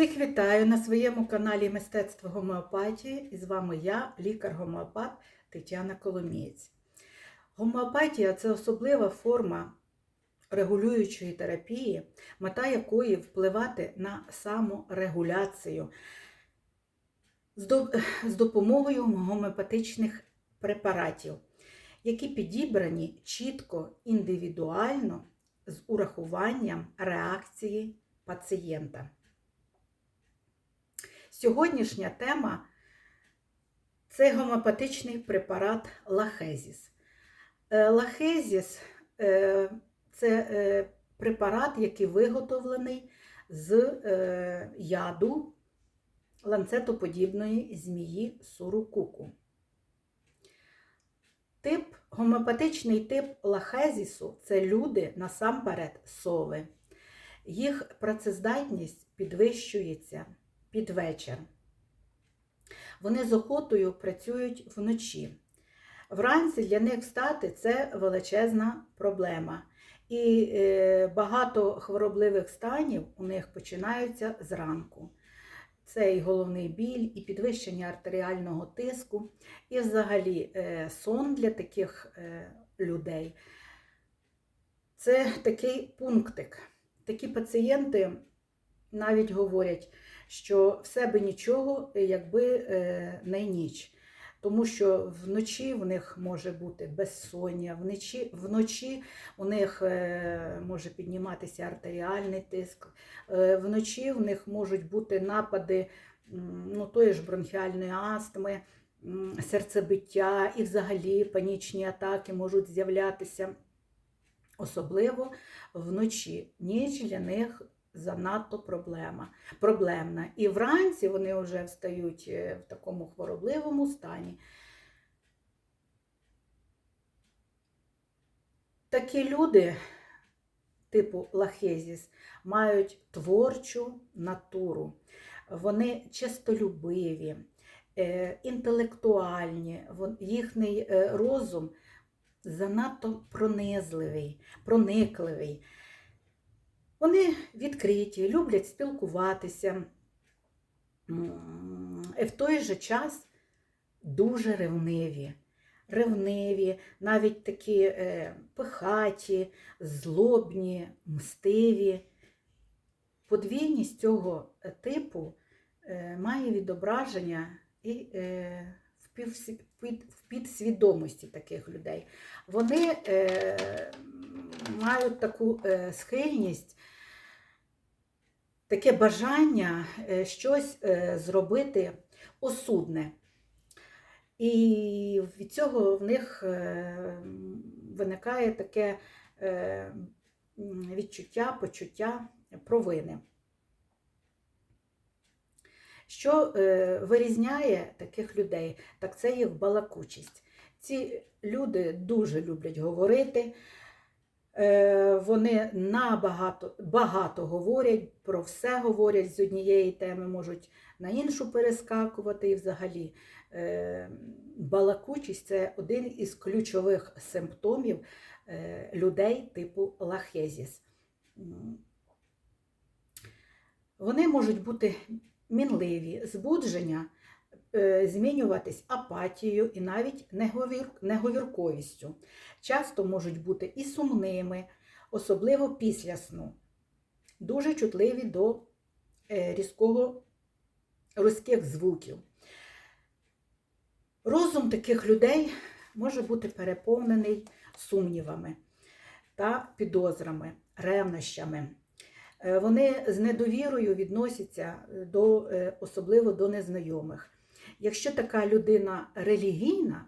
Всіх вітаю на своєму каналі Мистецтво гомеопатії. І з вами я, лікар-гомеопат Тетяна Коломієць. Гомеопатія це особлива форма регулюючої терапії, мета якої впливати на саморегуляцію з допомогою гомеопатичних препаратів, які підібрані чітко, індивідуально з урахуванням реакції пацієнта. Сьогоднішня тема це гомеопатичний препарат Лахезіс. Е, Лахезіс е, це е, препарат, який виготовлений з яду ланцетоподібної змії сурукуку. Тип, гомеопатичний тип лахезісу це люди насамперед сови. Їх працездатність підвищується під вечір. Вони з охотою працюють вночі. Вранці для них встати це величезна проблема. І е, багато хворобливих станів у них починаються зранку. Це і головний біль, і підвищення артеріального тиску, і взагалі е, сон для таких е, людей. Це такий пунктик. Такі пацієнти навіть говорять, що в себе нічого, якби е, не ніч. Тому що вночі в них може бути безсоння, вночі, вночі у них е, може підніматися артеріальний тиск, е, вночі в них можуть бути напади ну, тої ж бронхіальної астми, серцебиття і взагалі панічні атаки можуть з'являтися. Особливо вночі. Ніч для них занадто проблема, проблемна. І вранці вони вже встають е, в такому хворобливому стані. Такі люди, типу лахезіс, мають творчу натуру. Вони честолюбиві, е, інтелектуальні, їхній е, розум занадто пронизливий, проникливий. Вони відкриті, люблять спілкуватися, і в той же час дуже ревниві. Ревниві, навіть такі е, пихаті, злобні, мстиві. Подвійність цього е, типу е, має відображення і е, в, підсвідомості таких людей. Вони е, мають таку е, схильність, таке бажання е, щось е, зробити осудне. І від цього в них е, виникає таке відчуття, почуття провини. Що вирізняє таких людей, так це їх балакучість. Ці люди дуже люблять говорити, вони набагато багато говорять, про все говорять з однієї теми, можуть на іншу перескакувати і взагалі. Е, Балакучість це один із ключових симптомів е, людей типу лахезіс. Вони можуть бути мінливі, збудження е, змінюватись апатією і навіть неговір, неговірковістю. Часто можуть бути і сумними, особливо після сну. Дуже чутливі до е, різкого різких звуків. Розум таких людей може бути переповнений сумнівами та підозрами, ревнощами. Е, Вони з недовірою відносяться до, е, особливо до незнайомих. Якщо така людина релігійна,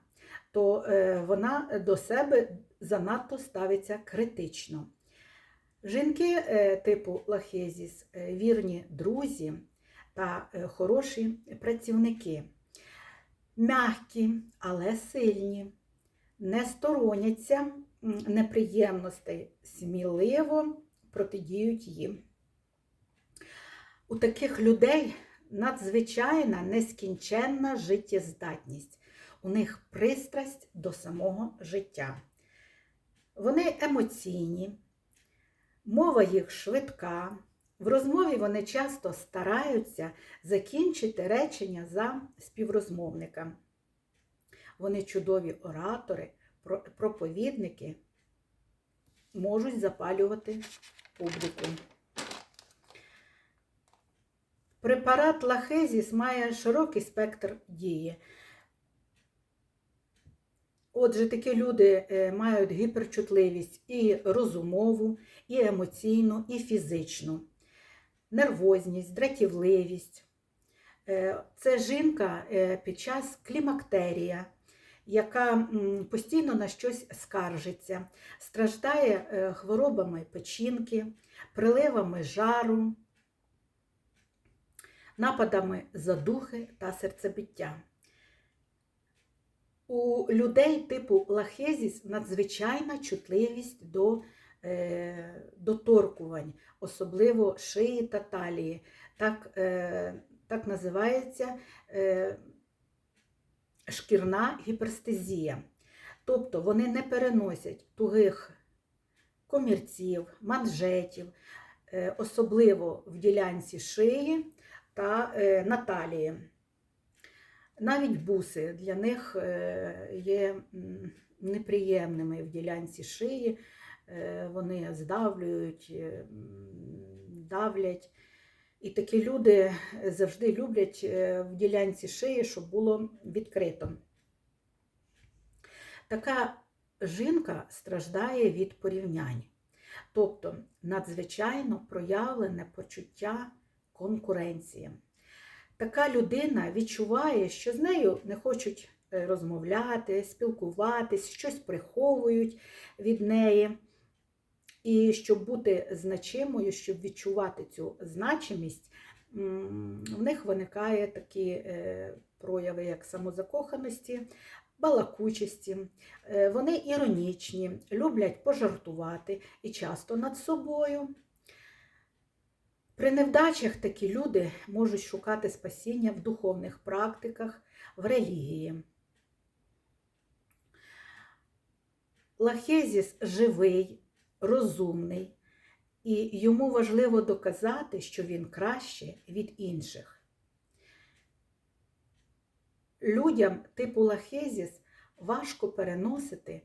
то е, вона до себе занадто ставиться критично. Жінки е, типу Лахезіс е, вірні друзі та хороші працівники, м'які, але сильні, не стороняться неприємностей, сміливо протидіють їм. У таких людей надзвичайна нескінченна життєздатність. У них пристрасть до самого життя. Вони емоційні, мова їх швидка, В розмові вони часто стараються закінчити речення за співрозмовника. Вони чудові оратори, проповідники, можуть запалювати публіку. Препарат лахезіс має широкий спектр дії. Отже, такі люди е, мають гіперчутливість і розумову, і емоційну, і фізичну, нервозність, дратівливість. Е, Це жінка е, під час клімактерія, яка постійно на щось скаржиться, страждає хворобами печінки, приливами жару, нападами задухи та серцебиття. У людей типу лахезіс надзвичайна чутливість до е, доторкувань, особливо шиї та талії. Так, е, так називається е, шкірна гіперстезія. Тобто вони не переносять тугих комірців, манжетів, е, особливо в ділянці шиї та е, на. Навіть буси для них е, є неприємними в ділянці шиї, Е, вони здавлюють, давлять. І такі люди завжди люблять в ділянці шиї, щоб було відкрито. Така жінка страждає від порівнянь, тобто надзвичайно проявлене почуття конкуренції. Така людина відчуває, що з нею не хочуть е, розмовляти, спілкуватись, щось приховують від неї. І щоб бути значимою, щоб відчувати цю значимість, в них виникає такі е, прояви, як самозакоханості, балакучості. Е, Вони іронічні, люблять пожартувати і часто над собою. При невдачах такі люди можуть шукати спасіння в духовних практиках, в релігії. Лахезіс живий, розумний, і йому важливо доказати, що він краще від інших. Людям типу Лахезіс важко переносити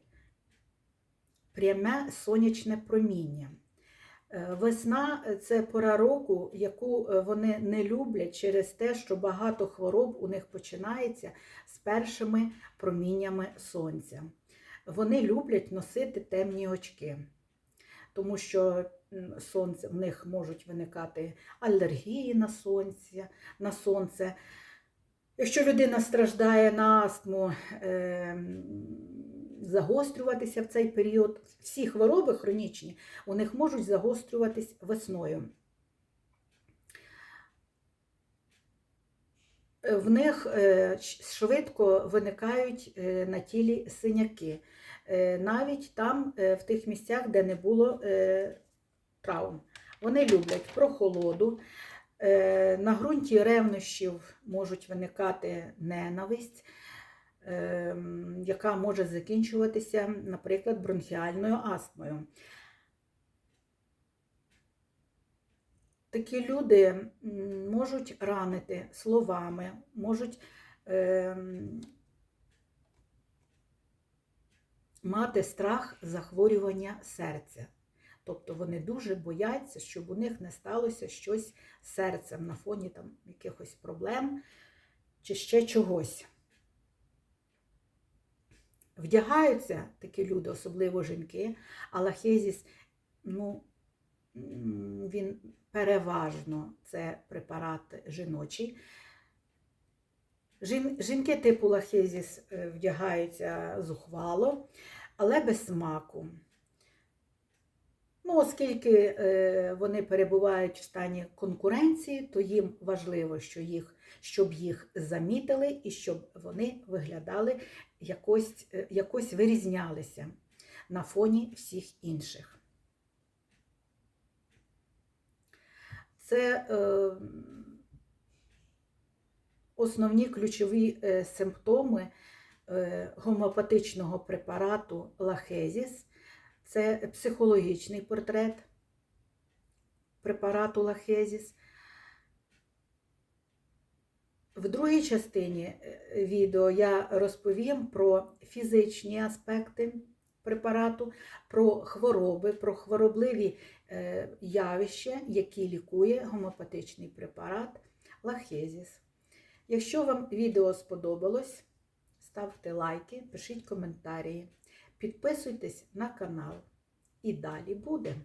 пряме сонячне проміння. Е, Весна це пора року, яку е, вони не люблять через те, що багато хвороб у них починається з першими проміннями сонця. Вони люблять носити темні очки, тому що сонце в них можуть виникати алергії на сонце, на сонце. Якщо людина страждає на астму, ем, загострюватися в цей період, всі хвороби хронічні у них можуть загострюватись весною. Е, В них е, швидко виникають е, на тілі синяки, навіть там, в тих місцях, де не було травм. Вони люблять прохолоду. На ґрунті ревнощів можуть виникати ненависть, яка може закінчуватися, наприклад, бронхіальною астмою. Такі люди можуть ранити словами, можуть ем, мати страх захворювання серця. Тобто вони дуже бояться, щоб у них не сталося щось серцем на фоні там, якихось проблем чи ще чогось. Вдягаються такі люди, особливо жінки, а лахезіс, ну, він переважно це препарат жіночий. Жін- Жінки типу лахезіс е, вдягаються зухвало, але без смаку. Ну, оскільки е, вони перебувають в стані конкуренції, то їм важливо, що їх, щоб їх замітили і щоб вони виглядали якось, е, якось вирізнялися на фоні всіх інших. Це е, основні ключові е, симптоми е, гомеопатичного препарату Лахезіс. Це психологічний портрет, препарату Лахезіс. В другій частині е, відео я розповім про фізичні аспекти препарату, про хвороби, про хворобливі е, явища, які лікує гомеопатичний препарат Лахезіс. Якщо вам відео сподобалось, ставте лайки, пишіть коментарі, підписуйтесь на канал. І далі буде.